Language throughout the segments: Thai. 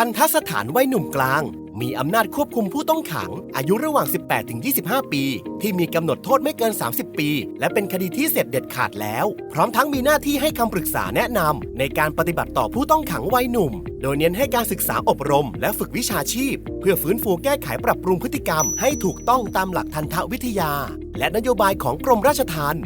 ทันทสถานวัยหนุ่มกลาง มีอำนาจควบคุมผู้ต้องขัง อายุระหว่าง 18-25 ปี ที่มีกำหนดโทษไม่เกิน 30 ปี และเป็นคดีที่เสร็จเด็ดขาดแล้ว พร้อมทั้งมีหน้าที่ให้คำปรึกษาแนะนำในการปฏิบัติต่อผู้ต้องขังวัยหนุ่ม โดยเน้นให้การศึกษาอบรม และฝึกวิชาชีพ เพื่อฟื้นฟูแก้ไขปรับปรุงพฤติกรรม ให้ถูกต้องตามหลักทันตวิทยา และนโยบายของกรมราชทัณฑ์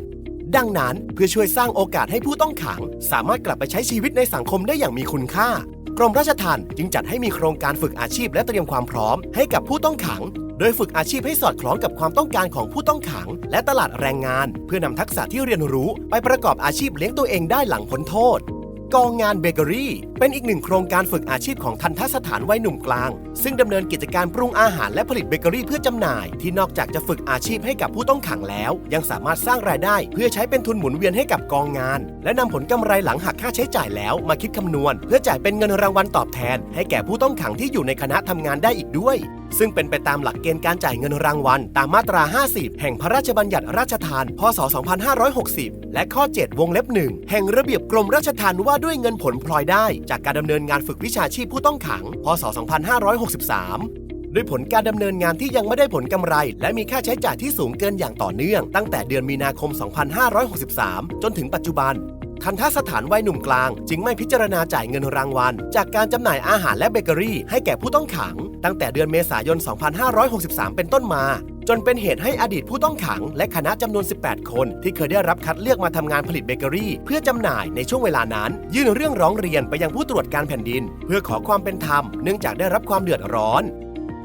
ดังนั้นเพื่อช่วยสร้างโอกาสให้ผู้ต้องขัง สามารถกลับไปใช้ชีวิตในสังคมได้อย่างมีคุณค่า กรมราชทัณฑ์จึงจัดให้มีโครงการฝึกอาชีพและเตรียมความพร้อมให้กับผู้ต้องขัง โดยฝึกอาชีพให้สอดคล้องกับความต้องการของผู้ต้องขัง และตลาดแรงงาน เพื่อนำทักษะที่เรียนรู้ ไปประกอบอาชีพเลี้ยงตัวเองได้หลังพ้นโทษ กองงานเบเกอรี่ เป็นอีกหนึ่งโครงการฝึกอาชีพของทันทสถานวัยหนุ่มกลาง ซึ่งดำเนินกิจการปรุงอาหารและผลิตเบเกอรี่เพื่อจำหน่าย ที่นอกจากจะฝึกอาชีพให้กับผู้ต้องขังแล้ว ยังสามารถสร้างรายได้เพื่อใช้เป็นทุนหมุนเวียนให้กับกองงาน และนำผลกำไรหลังหักค่าใช้จ่ายแล้วมาคิดคำนวณ เพื่อจ่ายเป็นเงินรางวัลตอบแทน ให้แก่ผู้ต้องขังที่อยู่ในคณะทำงานได้อีกด้วย ซึ่งเป็นไปตามหลักเกณฑ์การจ่ายเงินรางวัล ตามมาตรา 50 แห่งพระราชบัญญัติราชทาน พศ 2560 และข้อ 7 วงเล็บ 1 แห่งระเบียบกรมราชทัณฑ์ว่าด้วยเงินผลพลอยได้จากการดำเนินงานฝึกวิชาชีพผู้ต้องขัง พศ 2563 ด้วยผลการดำเนินงานที่ยังไม่ได้ผลกำไร และมีค่าใช้จ่ายที่สูงเกินอย่างต่อเนื่อง ตั้งแต่เดือนมีนาคม 2563 จนถึงปัจจุบันทันทสถานวัยหนุ่มกลาง จึงไม่พิจารณาจ่ายเงินรางวัล จากการจำหน่ายอาหารและเบเกอรี่ ให้แก่ผู้ต้องขัง ตั้งแต่เดือนเมษายน 2563 เป็นต้นมา จนเป็นเหตุให้อดีตผู้ต้องขัง และคณะจำนวน 18 คน ที่เคยได้รับคัดเลือกมาทำงานผลิตเบเกอรี่ เพื่อจำหน่ายในช่วงเวลานั้น ยื่นเรื่องร้องเรียนไปยังผู้ตรวจการแผ่นดิน เพื่อขอความเป็นธรรมเนื่องจากได้รับความเดือดร้อน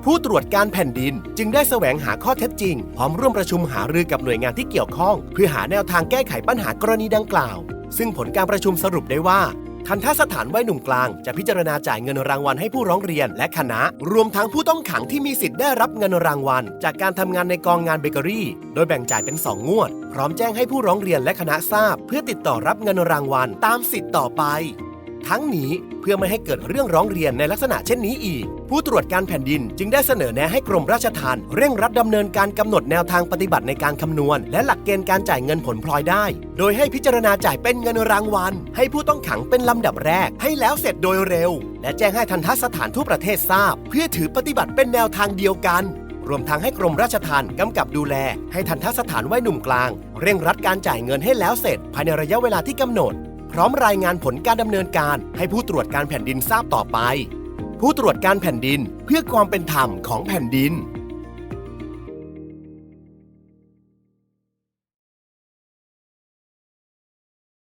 ผู้ตรวจการแผ่นดินจึงได้แสวงหาข้อเท็จจริง พร้อมร่วมประชุมหารือกับหน่วยงานที่เกี่ยวข้อง เพื่อหาแนวทางแก้ไขปัญหากรณีดังกล่าว ซึ่งผลการประชุมสรุปได้ว่า ทันทสถานวัยหนุ่มกลาง จะพิจารณาจ่ายเงินรางวัลให้ผู้ร้องเรียนและคณะ รวมทั้งผู้ต้องขังที่มีสิทธิ์ได้รับเงินรางวัล จากการทำงานในกองงานเบเกอรี่ โดยแบ่งจ่ายเป็น 2 งวด พร้อมแจ้งให้ผู้ร้องเรียนและคณะทราบ เพื่อติดต่อรับเงินรางวัลตามสิทธิ์ต่อไป ทั้งนี้เพื่อไม่ให้เกิดเรื่องร้องเรียนในลักษณะเช่นนี้อีก ผู้ตรวจการแผ่นดินจึงได้เสนอแนะให้กรมราชทัณฑ์เร่งรัดดำเนินการกำหนดแนวทางปฏิบัติในการคำนวณ และหลักเกณฑ์การจ่ายเงินผลพลอยได้ โดยให้พิจารณาจ่ายเป็นเงินรางวัล ให้ผู้ต้องขังเป็นลำดับแรก ให้แล้วเสร็จโดยเร็ว และแจ้งให้ทันทสถานทั่วประเทศทราบ เพื่อถือปฏิบัติเป็นแนวทางเดียวกันรวมทั้งให้กรมราชทัณฑ์กำกับดูแล ให้ทันทสถานไว้หนุ่มกลาง เร่งรัดการจ่ายเงินให้แล้วเสร็จ ภายในระยะเวลาที่กำหนด ร้อมรายงานผลการดำเนินการให้ผู้ตรวจการแผ่นดินทราบต่อไป ผู้ตรวจการแผ่นดินเพื่อความเป็นธรรมของแผ่นดิน